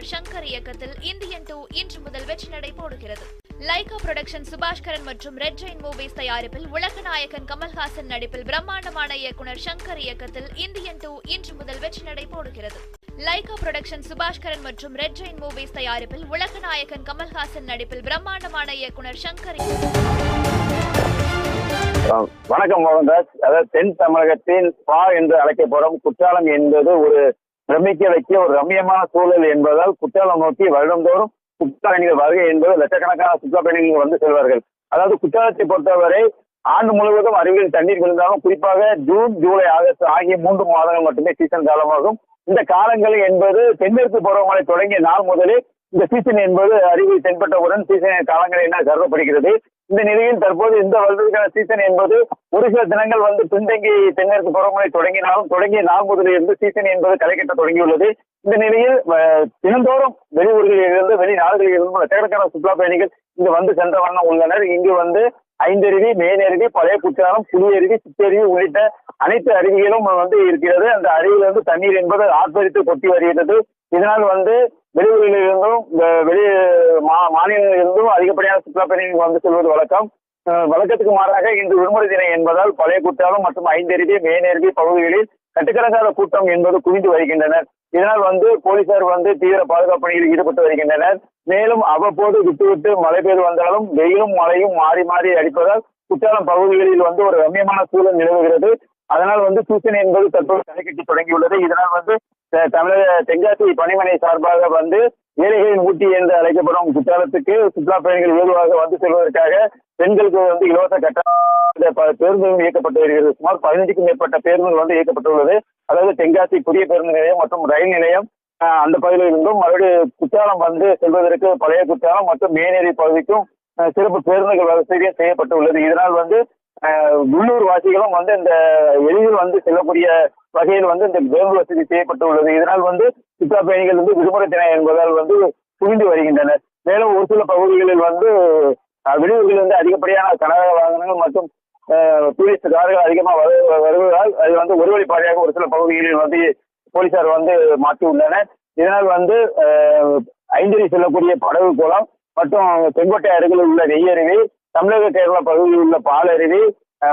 இயக்குனர் சங்கர் இயக்கத்தில் Indian two இன்று முதல் வெற்றி நடை போடுகிறது. லைகா புரொடக்ஷன் சுபாஷ்கரன் மற்றும் ரெட் ஜெயின் மூவிஸ் தயாரிப்பில் உலக நாயகன் கமல்ஹாசன் நடிப்பில் பிரம்மாண்டமான இயக்குனர் சங்கர் இயக்கத்தில் இந்தியன் டூ இன்று முதல் வெற்றி நடை போடுகிறது. லைகா புரொடக்ஷன் சுபாஷ்கரன் மற்றும் ரெட் ஜெயின் மூவிஸ் தயாரிப்பில் உலக நாயகன் கமல்ஹாசன் நடிப்பில் பிரம்மாண்டமான இயக்குனர் சங்கர் வணக்கம் மோகன்தாஸ். அதாவது தென் தமிழகத்தின் பா என்று அழைக்கப்படும் குற்றாலம் என்பது ஒரு பிரமிக்க வைக்க ஒரு ரம்மியமான சூழல் என்பதால் குற்றாலம் நோக்கி வருடந்தோறும் சுற்றுலா பயணிகள் வருகை என்பது லட்சக்கணக்கான சுற்றுலா பயணிகள் வந்து செல்வார்கள். அதாவது குற்றாலத்தை பொறுத்தவரை ஆண்டு முழுவதும் அருவியில் தண்ணீர் விழுந்தாலும் குறிப்பாக ஜூன் ஜூலை ஆகஸ்ட் ஆகிய மூன்று மாதங்கள் மட்டுமே சீசன் காலமாகும். இந்த காலங்கள் என்பது தென்மேற்கு பருவமழை தொடங்கிய நாள் முதலே இந்த சீசன் என்பது அருகில் தென்பட்டவுடன் சீசன் காலங்கள் என கருதப்படுகிறது? இந்த நிலையில் தற்போது இந்த வருடத்துக்கான சீசன் என்பது ஒரு சில தினங்கள் வந்து பின்தங்கி தென்மேற்கு பருவமழை தொடங்கினாலும் தொடங்கிய நாள் முதலில் இருந்து சீசன் என்பது களைகட்ட தொடங்கியுள்ளது. இந்த நிலையில் தினந்தோறும் வெளியூர்களில் இருந்து வெளிநாடுகளில் இருந்து லட்சக்கணக்கான சுற்றுலா பயணிகள் இங்கு வந்து சென்ற வண்ணம் உள்ளனர். இங்கு வந்து ஐந்தருவி மேனருவி பழைய குற்றாலம் புலியருவி சித்தருவி உள்ளிட்ட அனைத்து அருவிகளும் வந்து இருக்கிறது. அந்த அருவியிலிருந்து தண்ணீர் என்பது ஆர்ப்பரித்து கொட்டி வருகிறது. இதனால் வந்து வெளியூரிலிருந்தும் வெளி மாநிலங்களில் இருந்தும் அதிகப்படியான சுற்றுலா பயணிகள் வந்து செல்வது வழக்கம். வழக்கத்துக்கு மாறாக இன்று விடுமுறை தினம் என்பதால் பழைய குற்றாலம் மற்றும் ஐந்தருவி மேனருவி பகுதிகளில் கட்டுக்கடங்காத கூட்டம் என்பது குவிந்து வருகின்றனர். இதனால் வந்து போலீசார் வந்து தீவிர பாதுகாப்பு பணியில் ஈடுபட்டு வருகின்றனர். மேலும் அவ்வப்போது விட்டு விட்டு மழை பெய்து வந்தாலும் வெயிலும் மழையும் மாறி மாறி அடிப்பதால் குற்றாலம் பகுதிகளில் வந்து ஒரு ரம்மியமான சூழல் நிலவுகிறது. அதனால் வந்து சூசன் என்பது தற்போது தலைக்கட்டி தொடங்கியுள்ளது. இதனால் வந்து தமிழக தென்காசி பணிமனை சார்பாக வந்து ஏழைகளின் ஊட்டி என்று அழைக்கப்படும் குற்றாலத்துக்கு சுற்றுலா பயணிகள் ஏதுவாக வந்து செல்வதற்காக பெண்களுக்கு வந்து இலவச கட்டண ப- பேருந்துகள் இயக்கப்பட்டு வருகிறது. சுமார் பதினஞ்சுக்கும் மேற்பட்ட பேருந்துகள் வந்து இயக்கப்பட்டுள்ளது. அதாவது தென்காசி புதிய பேருந்து நிலையம் மற்றும் ரயில் நிலையம் அந்த பகுதியில் இருந்தும் மறுபடியும் குற்றாலம் வந்து செல்வதற்கு பழைய குற்றாலம் மற்றும் மேனேரி பகுதிக்கும் சிறப்பு பேருந்துகள் வசதியும் செய்யப்பட்டுள்ளது. இதனால் வந்து உள்ளூர் வாசிகளும் வந்து இந்த எளிதில் வந்து செல்லக்கூடிய வகையில் வந்து இந்த பேருந்து வசதி செய்யப்பட்டுள்ளது. இதனால் வந்து சுற்றுலா பயணிகள் வந்து விடுமுறை தினம் என்பதால் வந்து குவிந்து வருகின்றனர். மேலும் ஒரு சில பகுதிகளில் வந்து வெளியூர்களில் வந்து அதிகப்படியான கனரக வாகனங்கள் மற்றும் டூரிஸ்ட் கார்கள் அதிகமாக வரு- வருவதால் அது வந்து ஒரு வழிபாடியாக ஒரு சில பகுதிகளில் வந்து போலீசார் வந்து மாற்றியுள்ளனர் இதனால் வந்து ஐந்தறி செல்லக்கூடிய படகு குளம் மற்றும் செங்கோட்டை அருகில் உள்ள நெய்யருவி தமிழக கேரள பகுதியில் உள்ள பாலருவி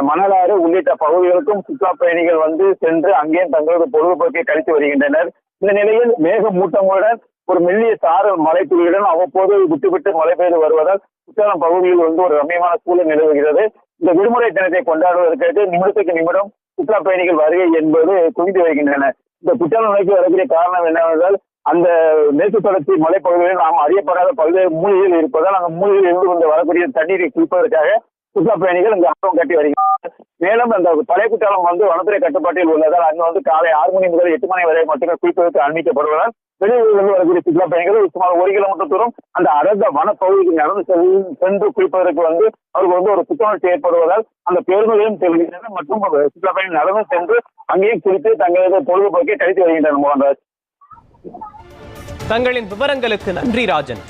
மணலாறு உள்ளிட்ட பகுதிகளுக்கும் சுற்றுலா பயணிகள் வந்து சென்று அங்கே தங்களது பொழுதுபோக்கை கழித்து வருகின்றனர். இந்த நிலையில் மேக மூட்டங்களுடன் ஒரு மெல்லிய சாரல் மழை துளியுடன் அவ்வப்போது விட்டுவிட்டு மழை பெய்து வருவதால் குற்றாலம் பகுதியில் வந்து ஒரு ரம்மியமான சூழல் நிலவுகிறது. இந்த விடுமுறை தினத்தை கொண்டாடுவதற்கு நிமிடத்துக்கு நிமிடம் சுற்றுலா பயணிகள் வருகை என்பது குவிந்து வருகின்றன. இந்த குற்றாலம் நோக்கி வரக்கூடிய காரணம் என்னவென்றால் அந்த மேற்கு தொடர்ச்சி மலைப்பகுதிகளில் நாம் அறியப்படாத பல்வேறு மூலிகள் இருப்பதால் அந்த மூலிகையில் இருந்து வந்து வரக்கூடிய தண்ணீரை குளிப்பதற்காக சுற்றுலா பயணிகள் இங்கு ஆர்வம் காட்டி வருகின்றனர் மேலும் அந்த பழைய குற்றாலம் வந்து வனத்துறை கட்டுப்பாட்டில் உள்ளதால் அங்கு வந்து காலை ஆறு மணி முதல் எட்டு மணி வரை மட்டுமே குளிப்பதற்கு அனுமதிக்கப்படுவதால் வெளியூரிலிருந்து வரக்கூடிய சுற்றுலா பயணிகள் சுமார் ஒரு கிலோமீட்டர் தூரம் அந்த அடர்ந்த வனப்பகுதிக்கு நடந்து செல்- சென்று குளிப்பதற்கு வந்து அவருக்கு வந்து ஒரு புத்துணர்ச்சி ஏற்படுவதால் அந்த பேருந்துகளையும் செல்கின்றனர் மற்றும் சுற்றுலா பயணிகள் நடந்து சென்று அங்கேயும் குளித்து தங்களது பொழுதுபோக்கை கழித்து வருகின்றனர் மோகன்ராஜ் தங்களின் விவரங்களுக்கு நன்றி ராஜன்.